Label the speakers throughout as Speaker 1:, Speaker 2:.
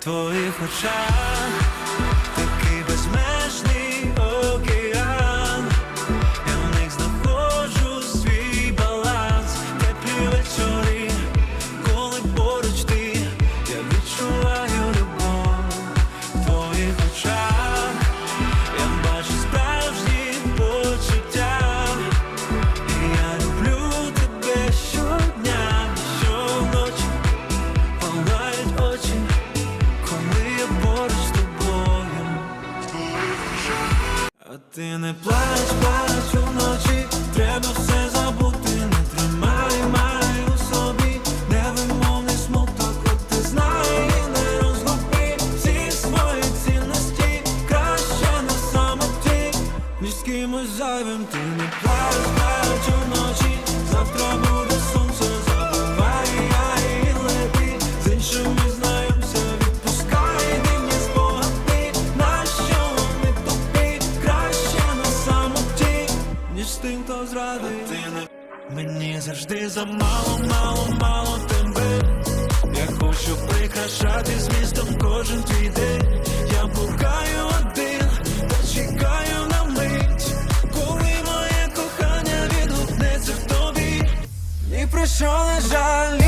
Speaker 1: 多一回尝 ти не плач, плач уночі, треба все забути, не тримай, май у собі, невимовний смуток, от ти знай не розгуби всі свої цінності, краще на самоті, ніж з кимось зайвим, ти не плач, хто зрадив. Не Мені завжди замало, мало, мало тебе. Я хочу прикрашати змістом кожен твій день. Я блукаю один, та чекаю на мить, коли моє кохання відгукнеться в тобі. Ні про що не жалі,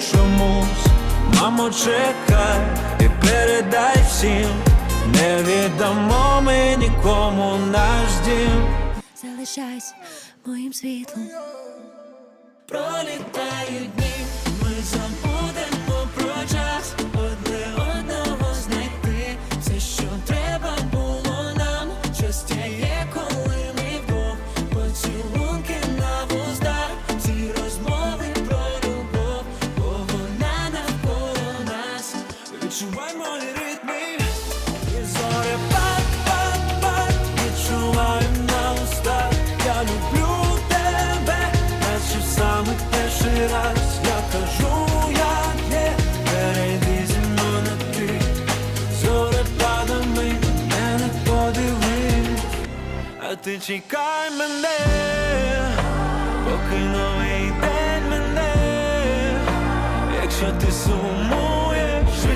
Speaker 1: чомусь. Мамо, чекай і передай всім, не віддамо ми нікому наш дім.
Speaker 2: Залишайся моїм світлом.
Speaker 1: Пролітають дні, ми забудемо ти, чекай мене, поки новий день мене, якщо ти сумуєш,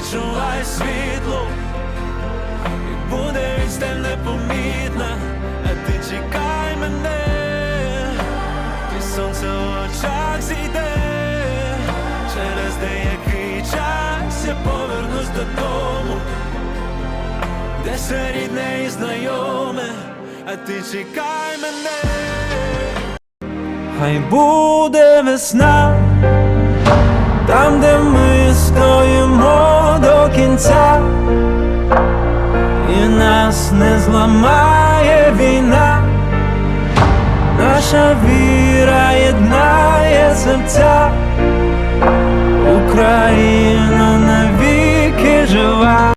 Speaker 1: відчувай світло. І буде відстань непомітна, а ти чекай мене, і сонце в очах зійде, через деякий час я повернусь додому, де все рідне і знайоме, а ти чекай мене, хай буде весна, там, де ми стоїмо кінця і нас не зламає війна, наша віра єднає серця, Україна навіки жива.